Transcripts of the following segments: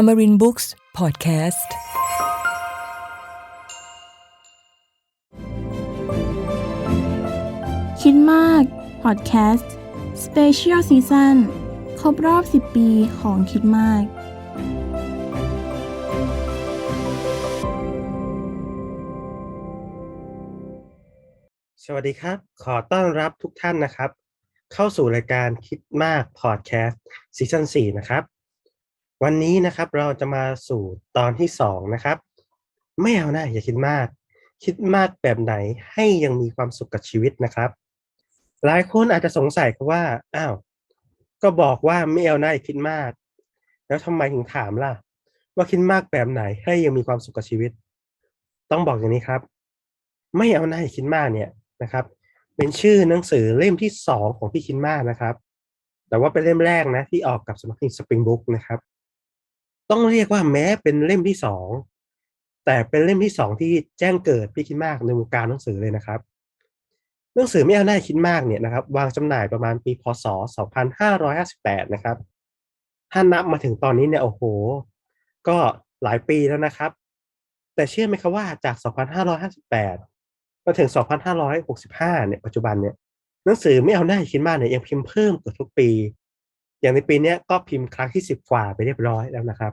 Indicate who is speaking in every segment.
Speaker 1: Amarin Books Podcast
Speaker 2: คิดมากพอดแคสต์สเปเชียลซีซั่นครบรอบ 10 ปีของคิดมาก
Speaker 3: สวัสดีครับ ขอต้อนรับทุกท่านนะครับ เข้าสู่รายการคิดมากพอดแคสต์ซีซั่น4นะครับ วันนี้นะครับเราจะมาสู่ตอนที่2นะครับ ไม่เอานะอย่าคิดมาก คิดมากแบบไหนให้ยังมีความสุขกับชีวิตนะครับ หลายคนอาจจะสงสัยว่าอ้าวก็บอกว่าไม่เอานะอย่าคิดมาก แล้วทำไมถึงถามล่ะ ว่าคิดมากแบบไหนให้ยังมีความสุขกับชีวิต ต้องบอกอย่างนี้ครับ ไม่เอาหน้าอย่าคิดมากเนี่ยนะครับ เป็นชื่อหนังสือเล่มที่สองของพี่คิดมากนะครับแต่ว่าเป็นเล่มแรกนะที่ออกกับสำนักพิมพ์สปริงบุ๊กนะครับ ต้องเรียกว่าแม้เป็นเล่มที่สองแต่เป็นเล่มที่สองที่แจ้งเกิดพี่คิดมากในวงการหนังสือเลยนะครับ หนังสือไม่เอาหน้าคิดมากเนี่ยนะครับ วางจำหน่ายประมาณปีพศ 2558 นะครับ ถ้านับมาถึงตอนนี้เนี่ยโอ้โห ก็หลายปีแล้วนะครับ แต่เชื่อไหมครับว่าจาก 2558 มาถึง 2565 เนี่ยปัจจุบันเนี่ยหนังสือไม่เอาหน้าคิดมากเนี่ยยังพิมพ์เพิ่มเกือบทุกปี อย่างในปีนี้ก็พิมพ์ครั้งที่ 10 กว่าไปเรียบร้อยแล้วนะครับ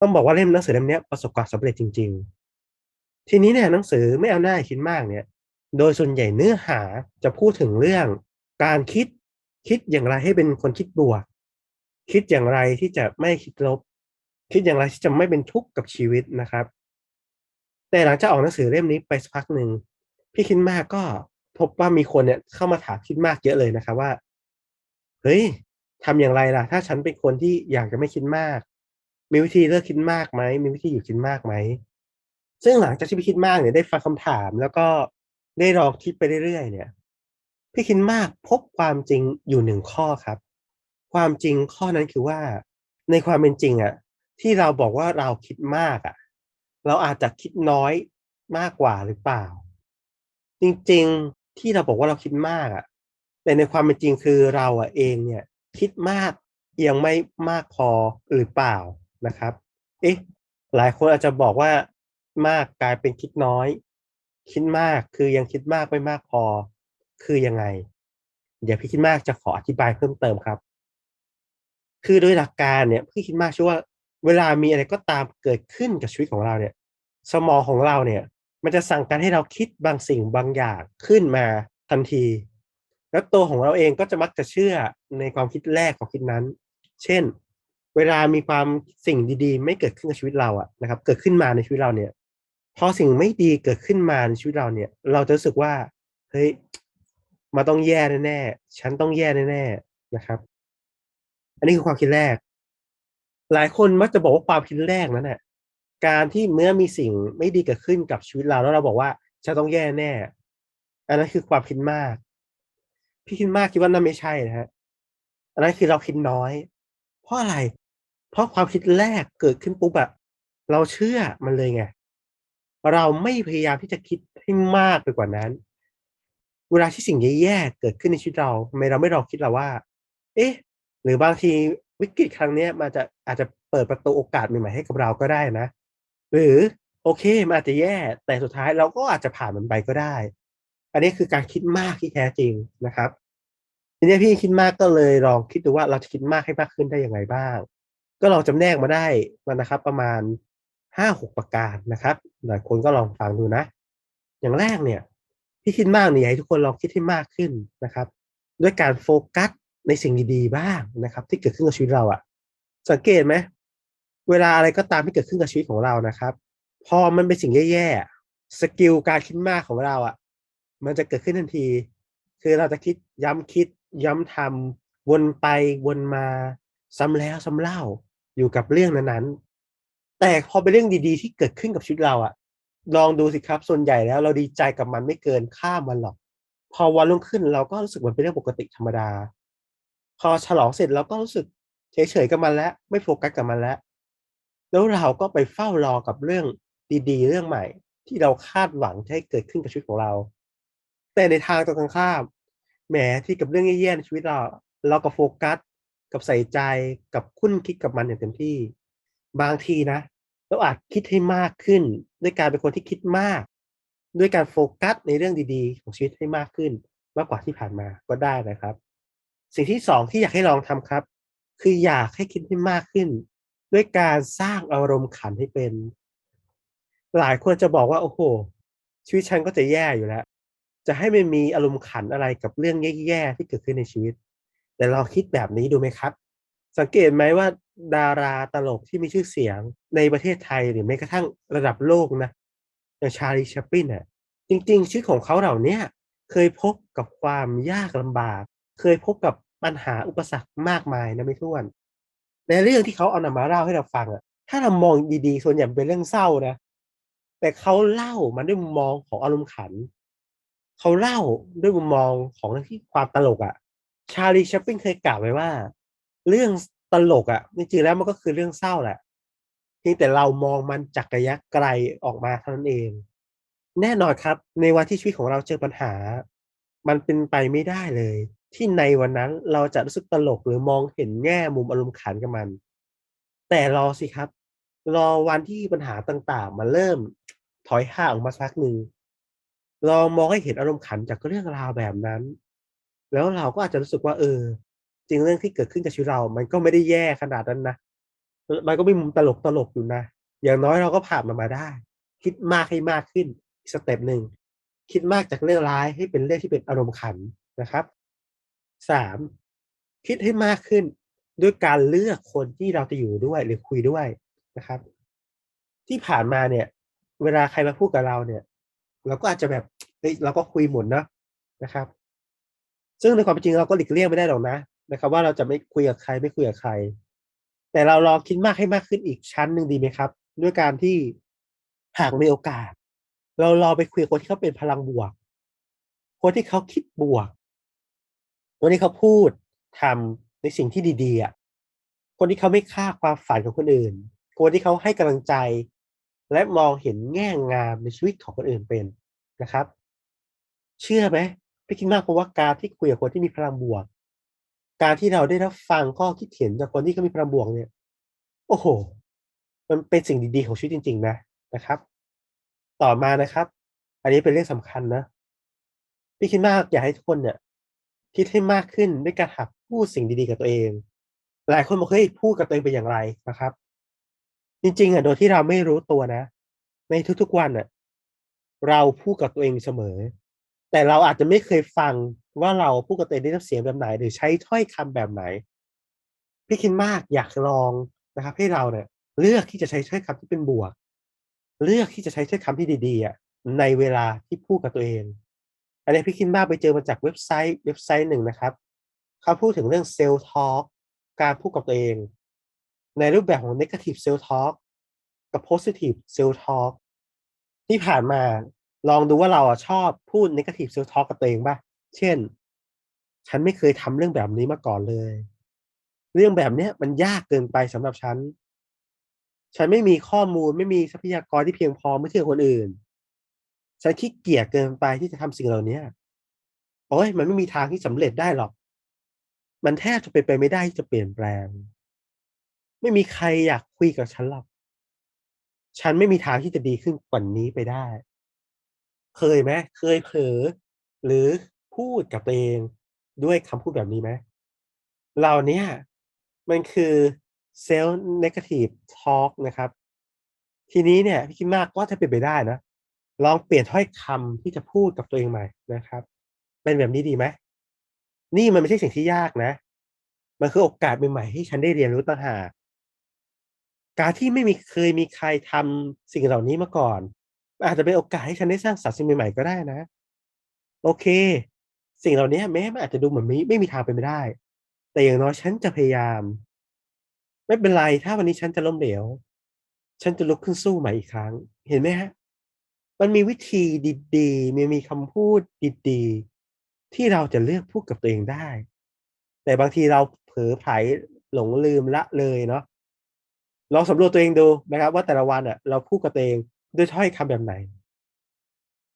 Speaker 3: ต้องบอกว่าเล่มหนังสือเล่มนี้ประสบความสำเร็จจริง ๆ ทีนี้เนี่ยหนังสือไม่เอาหน้าอย่าคิดมากเนี่ย โดยส่วนใหญ่เนื้อหาจะพูดถึงเรื่องการคิดคิดอย่างไรให้เป็นคนคิดบวก คิดอย่างไรที่จะไม่คิดลบ คิดอย่างไรที่จะไม่เป็นทุกข์กับชีวิตนะครับ แต่หลังจากออกหนังสือเล่มนี้ไปสักพักหนึ่งพี่คิดมากก็พบว่ามีคนเนี่ยเข้ามาถามคิดมากเยอะเลยนะครับว่า เฮ้ยทำอย่างไรล่ะ ถ้าฉันเป็นคนที่อยากจะไม่คิดมาก มีวิธีเลิกคิดมากไหม มีวิธีอยู่คิดมากไหม ซึ่งหลังจากที่พี่คิดมากเนี่ยได้ฟังคำถาม แล้วก็ได้ลองคิดไปเรื่อยๆเนี่ย พี่คิดมากพบความจริงอยู่หนึ่งข้อครับ ความจริงข้อนั้นคือว่า ในความเป็นจริงอะที่เราบอกว่าเราคิดมากอะเราอาจจะคิดน้อยมากกว่าหรือเปล่า จริงๆที่เราบอกว่าเราคิดมากอะแต่ในความเป็นจริงคือเราอะเองเนี่ย คิดมากยังไม่มากพอหรือเปล่า นะครับ เอ๊ะ หลายคนอาจจะบอกว่ามากกลายเป็นคิดน้อย คิดมากคือยังคิดมากไม่มากพอ คือยังไง เดี๋ยวพี่คิดมากจะขออธิบายเพิ่มเติมครับ คือโดยหลักการเนี่ยพี่คิดมากชื่อว่า เวลามีอะไรก็ตามเกิดขึ้นกับชีวิตของเราเนี่ย สมองของเราเนี่ย มันจะสั่งการให้เราคิดบางสิ่งบางอย่างขึ้นมาทันที แล้วตัวของเราเองก็จะมักจะเชื่อในความคิดแรกของคิดนั้น เช่น เวลามีความสิ่งดีๆ ไม่เกิดขึ้นกับชีวิตเราอะนะครับ เกิดขึ้นมาในชีวิตเราเนี่ย พอสิ่งไม่ดีเกิดขึ้นมาในชีวิตเราเนี่ย เราจะรู้สึกว่าเฮ้ยมันต้องแย่แน่ๆฉันต้องแย่แน่ๆนะครับ อันนี้คือความคิดแรก หลายคนมักจะบอกว่าความคิดแรกนั้นแหละการที่เมื่อมีสิ่งไม่ดีเกิดขึ้นกับชีวิตเราแล้วเราบอกว่าฉันต้องแย่แน่ อันนั้นคือความคิดมาก พี่คิดมากคิดว่านั่นไม่ใช่นะฮะอันนั้นคือเราคิดน้อย เพราะอะไร เพราะความคิดแรกเกิดขึ้นปุ๊บอะเราเชื่อมันเลยไงเราไม่พยายามที่จะคิดให้มากไปกว่านั้น เวลาที่สิ่งแย่ๆเกิดขึ้นในชีวิตเราทำไมเราไม่ลองคิดเราว่า เอ๊ะ หรือบางทีวิกฤตครั้งเนี้ยมันจะอาจจะเปิดประตูโอกาสใหม่ๆให้กับเราก็ได้นะ หรือโอเคมันอาจจะแย่ แต่สุดท้ายเราก็อาจจะผ่านมันไปก็ได้ อันนี้คือการคิดมากที่แท้จริงนะครับทีนี้พี่คิดมากก็เลยลองคิดดูว่าเราจะคิดมากให้มากขึ้นได้อยังไงบ้าง ก็ลองจำแนกมาได้มานะครับ ประมาณห้าหกประการนะครับหลายคนก็ลองฟังดูนะ อย่างแรกเนี่ยพี่คิดมากเนี่ยให้ทุกคนลองคิดให้มากขึ้นนะครับ ด้วยการโฟกัสในสิ่งดีๆบ้างนะครับ ที่เกิดขึ้นกับชีวิตเราอะสังเกตไหมเวลาอะไรก็ตามที่เกิดขึ้นกับชีวิตของเรานะครับ พอมันเป็นสิ่งแย่ๆสกิลการคิดมากของเราอะมันจะเกิดขึ้นทันที คือเราจะคิดย้ำคิดย้ำทำวนไปวนมาซ้ำแล้วซ้ำเล่า อยู่กับเรื่องนั้นๆ แต่พอเป็นเรื่องดีๆ ที่เกิดขึ้นกับชีวิตเราอะลองดูสิครับ ส่วนใหญ่แล้วเราดีใจกับมันไม่เกินข้ามันหรอก พอวันรุ่งขึ้นเราก็รู้สึกมันเป็นเรื่องปกติธรรมดา พอฉลองเสร็จเราก็รู้สึกเฉยๆกับมันแล้ว ไม่โฟกัสกับมันแล้ว แล้วเราก็ไปเฝ้ารอกับเรื่องดีๆ เรื่องใหม่ ที่เราคาดหวังจะให้เกิดขึ้นกับชีวิตของเรา แต่ในทางตรงกันข้ามแหมที่กับเรื่องแย่ๆในชีวิตเรา เราก็โฟกัส กับใส่ใจกับคุ้นคิดกับมันอย่างเต็มที่ บางทีนะเราอาจคิดให้มากขึ้น ด้วยการเป็นคนที่คิดมาก ด้วยการโฟกัสในเรื่องดีๆ ของชีวิตให้มากขึ้น มากกว่าที่ผ่านมาก็ได้นะครับ สิ่งที่สองที่อยากให้ลองทำครับ คืออยากให้คิดให้มากขึ้น ด้วยการสร้างอารมณ์ขันให้เป็น หลายคนจะบอกว่าโอ้โห ชีวิตฉันก็จะแย่อยู่แล้ว จะให้มันมีอารมณ์ขันอะไรกับเรื่องแย่ๆที่เกิดขึ้นในชีวิต แต่ลองคิดแบบนี้ดูไหมครับ สังเกตไหมว่าดาราตลกที่มีชื่อเสียงในประเทศไทยหรือแม้กระทั่งระดับโลกนะอย่างชาลีชัปปินอะจริง ๆ ชีวิตของเขาเหล่านี้เคยพบกับความยากลำบาก เคยพบกับปัญหาอุปสรรคมากมายนะไม่ถ้วนในเรื่องที่เขาเอานำมาเล่าให้เราฟังอะถ้าเรามองดีๆ ส่วนใหญ่เป็นเรื่องเศร้านะ แต่เขาเล่ามันด้วยมุมมองของอารมณ์ขัน เขาเล่าด้วยมุมมองของที่ความตลกอะ ชาลีชัปปินเคยกล่าวไว้ว่า เรื่องตลกอะจริงๆแล้วมันก็คือเรื่องเศร้าแหละเพียงแต่เรามองมันจากระยะไกลออกมาเท่านั้นเอง แน่นอนครับ ในวันที่ชีวิตของเราเจอปัญหา มันเป็นไปไม่ได้เลย ที่ในวันนั้นเราจะรู้สึกตลกหรือมองเห็นแง่มุมอารมณ์ขันกับมัน แต่รอสิครับ รอวันที่ปัญหาต่างๆ มันเริ่มถอยห่างออกมาสักหนึ่งลองมองให้เห็นอารมณ์ขันจากเรื่องราวแบบนั้น แล้วเราก็อาจจะรู้สึกว่าเออ จริงเรื่องที่เกิดขึ้นกับชีวิตเรา มันก็ไม่ได้แย่ขนาดนั้นนะมันก็มีมุมตลกตลกอยู่นะ อย่างน้อยเราก็ผ่านมันมาได้ คิดมากให้มากขึ้นสเต็ปหนึ่งคิดมากจากเรื่องร้ายให้เป็นเรื่องที่เป็นอารมณ์ขันนะครับสามคิดให้มากขึ้นด้วยการเลือกคนที่เราจะอยู่ด้วยหรือคุยด้วยนะครับ ที่ผ่านมาเนี่ย เวลาใครมาพูดกับเราเนี่ย เราก็อาจจะแบบเฮ้ยเราก็คุยหมดเนาะนะครับ ซึ่งในความเป็นจริงเราก็หลีกเลี่ยงไม่ได้หรอกนะนะครับ ว่าเราจะไม่คุยกับใครไม่คุยกับใคร แต่เราลองคิดมากให้มากขึ้นอีกชั้นหนึ่งดีไหมครับ ด้วยการที่หากมีโอกาส เราลองไปคุยกับคนที่เขาเป็นพลังบวก คนที่เขาคิดบวกคนที่เขาพูดทำในสิ่งที่ดีๆอะคนที่เขาไม่ฆ่าความฝันของคนอื่น คนที่เขาให้กำลังใจ และมองเห็นแง่งามในชีวิตของคนอื่นเป็นนะครับ เชื่อไหม พี่คิดมากเพราะว่าการที่คุยกับคนที่มีพลังบวก การที่เราได้รับฟังข้อคิดเห็นจากคนที่เขามีพลังบวกเนี่ย โอ้โห มันเป็นสิ่งดีๆของชีวิตจริง ๆ นะนะครับ ต่อมานะครับ อันนี้เป็นเรื่องสำคัญนะพี่คิดมากอยากให้ทุกคนเนี่ยคิดให้มากขึ้นด้วยการหัดพูดสิ่งดีๆกับตัวเอง หลายคนบอกเฮ้ยพูดกับตัวเองเป็นอย่างไรนะครับ จริงๆอะโดยที่เราไม่รู้ตัวนะ ในทุกๆวันอะ เราพูดกับตัวเองเสมอ แต่เราอาจจะไม่เคยฟังว่าเราพูดกับตัวเองด้วยน้ำเสียงแบบไหน หรือใช้ถ้อยคำแบบไหน พี่คิดมากอยากลองนะครับ ให้เราเนี่ย เลือกที่จะใช้ถ้อยคำที่เป็นบวก เลือกที่จะใช้ถ้อยคำที่ดีๆอะในเวลาที่พูดกับตัวเอง อันนี้พี่คิดมากไปเจอมาจากเว็บไซต์เว็บไซต์หนึ่งนะครับ เขาพูดถึงเรื่องเซลล์ทอล์กการพูดกับตัวเอง ในรูปแบบของ negative self talk กับ positive self talk ที่ผ่านมา ลองดูว่าเราชอบพูด negative self talk กับตัวเองป่ะ เช่น ฉันไม่เคยทำเรื่องแบบนี้มาก่อนเลย เรื่องแบบเนี้ยมันยากเกินไปสำหรับฉัน ฉันไม่มีข้อมูลไม่มีทรัพยากรที่เพียงพอเมื่อเทียบคนอื่น ฉันขี้เกียจเกินไปที่จะทำสิ่งเหล่านี้โอ้ยมันไม่มีทางที่สำเร็จได้หรอก มันแทบจะเป็นไปไม่ได้ที่จะเปลี่ยนแปลง ไม่มีใครอยากคุยกับฉันหรอก ฉันไม่มีทางที่จะดีขึ้นกว่านี้ไปได้ เคยไหมเคยเผลอหรือพูดกับตัวเองด้วยคำพูดแบบนี้ไหมเหล่านี้มันคือเซลล์ negative talk นะครับ ทีนี้เนี่ยพี่คิดมากว่าถ้าเป็นไปได้นะ ลองเปลี่ยนถ้อยคำที่จะพูดกับตัวเองใหม่นะครับ เป็นแบบนี้ดีไหมนี่มันไม่ใช่สิ่งที่ยากนะ มันคือโอกาสใหม่ๆให้ฉันได้เรียนรู้ต่างหากการที่ไม่มีเคยมีใครทำสิ่งเหล่านี้มาก่อน อาจจะเป็นโอกาสให้ฉันได้สร้างสรรค์สิ่งใหม่ๆก็ได้นะ โอเค สิ่งเหล่านี้แม้มันอาจจะดูเหมือนไม่ไม่มีทางเป็นไปได้ แต่อย่างน้อยฉันจะพยายาม ไม่เป็นไรถ้าวันนี้ฉันจะล้มเหลวฉันจะลุกขึ้นสู้ใหม่อีกครั้ง เห็นไหมฮะ มันมีวิธีดีๆมันมีคำพูดดีๆ ที่เราจะเลือกพูดกับตัวเองได้ แต่บางทีเราเผลอไผลหลงลืมละเลยเนาะลองสำรวจตัวเองดูนะครับ ว่าแต่ละวันอะ เราพูดกับตัวเอง ด้วยถ้อยคำแบบไหน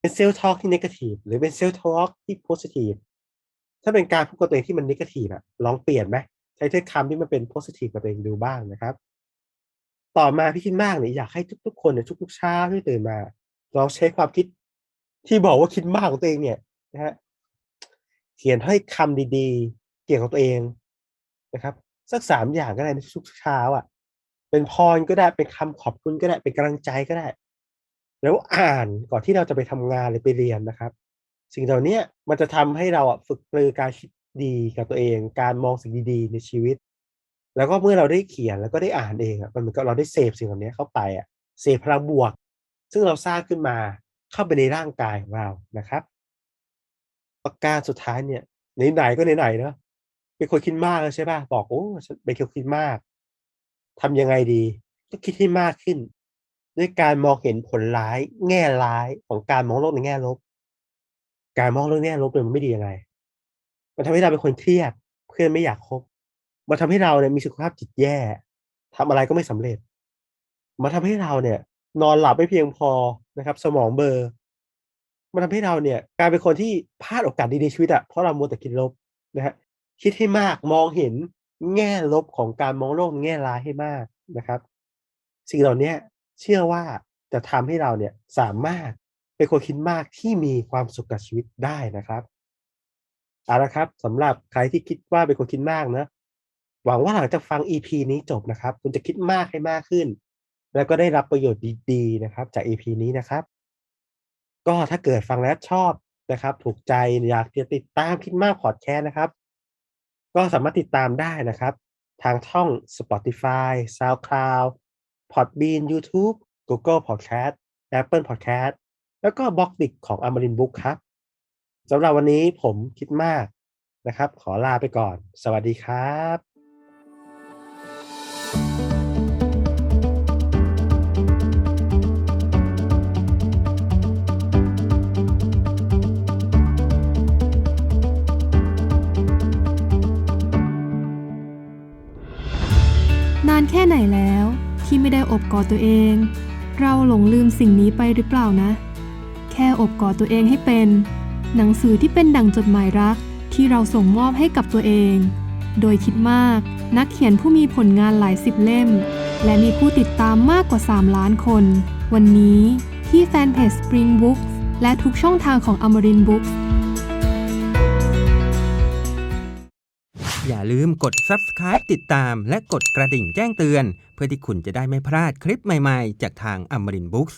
Speaker 3: เป็นเซลล์ทอล์กที่ negative หรือเป็นเซลล์ทอล์กที่ positive ถ้าเป็นการพูดกับตัวเองที่มัน negative อะลองเปลี่ยนไหมใช้ถ้อยคำที่มันเป็น positive กับตัวเองดูบ้างนะครับ ต่อมาพี่คิดมากเนี่ยอยากให้ทุกๆคนเนี่ยทุกๆเช้าที่ตื่นมา ลองใช้ความคิดที่บอกว่าคิดมากของตัวเองเนี่ยนะฮะเขียนถ้อยคำดีๆ เกี่ยวกับตัวเองนะครับ สักสามอย่างก็ได้ในทุกเช้าอะ เป็นพรก็ได้เป็นคำขอบคุณก็ได้เป็นกำลังใจก็ได้ แล้วอ่านก่อนที่เราจะไปทำงานหรือไปเรียนนะครับ สิ่งเหล่านี้มันจะทำให้เราฝึกปรือการคิดดีกับตัวเอง การมองสิ่งดีๆในชีวิต แล้วก็เมื่อเราได้เขียนแล้วก็ได้อ่านเองอะมันเหมือนกับเราได้เสพสิ่งเหล่านี้เข้าไปอะเสพพลังบวก ซึ่งเราสร้างขึ้นมาเข้าไปในร่างกายของเรานะครับ ประการสุดท้ายเนี่ยไหนๆก็ไหนๆเนาะเป็นคนคิดมากแล้วใช่ป่ะบอกโอ้ฉันเป็นคนคิดมากทำยังไงดี ก็คิดให้มากขึ้น ด้วยการมองเห็นผลร้าย แง่ร้ายของการมองโลกในแง่ลบ การมองเรื่องแง่ลบเนี่ยมันไม่ดียังไง มันทำให้เราเป็นคนเครียด เพื่อนไม่อยากคบ มันทำให้เราเนี่ยมีสุขภาพจิตแย่ทำอะไรก็ไม่สำเร็จ มันทำให้เราเนี่ย นอนหลับไม่เพียงพอนะครับ สมองเบลอร์มันทำให้เราเนี่ยกลายเป็นคนที่พลาดโอกาสดีในชีวิตอะเพราะเรามัวแต่คิดลบนะฮะคิดให้มากมองเห็นแง่ลบของการมองโลกในแง่ร้ายให้มากนะครับ สิ่งเหล่านี้ เชื่อว่าจะทำให้เราเนี่ยสามารถเป็นคนคิดมากที่มีความสุขกับชีวิตได้นะครับเอาละครับสำหรับใครที่คิดว่าเป็นคนคิดมากนะหวังว่าหลังจากฟัง EP นี้จบนะครับ คุณจะคิดมากให้มากขึ้น แล้วก็ได้รับประโยชน์ดีๆนะครับ จาก EP นี้นะครับ ก็ถ้าเกิดฟังแล้วชอบนะครับ ถูกใจอยากจะติดตามคิดมากพอดแคสต์นะครับ ก็สามารถติดตามได้นะครับ ทางช่อง Spotify, SoundCloud, Podbean, YouTube, Google Podcast, Apple Podcast แล้วก็บล็อกดิกของ Amarin Book ครับสำหรับวันนี้ผมคิดมากนะครับ ขอลาไปก่อน สวัสดีครับ
Speaker 4: อบกอดตัวเอง เราหลงลืมสิ่งนี้ไปหรือเปล่านะ แค่อบกอดตัวเองให้เป็น หนังสือที่เป็นดั่งจดหมายรักที่เราส่งมอบให้กับตัวเอง โดยคิดมากนักเขียนผู้มีผลงานหลายสิบเล่ม และมีผู้ติดตามมากกว่า 3 ล้านคน วันนี้ที่แฟนเพจ Spring Books และทุกช่องทางของ Amarin Books
Speaker 5: ลืมกด subscribe ติดตาม และกดกระดิ่งแจ้งเตือน เพื่อที่คุณจะได้ไม่พลาดคลิปใหม่ๆ จากทาง Amarin Books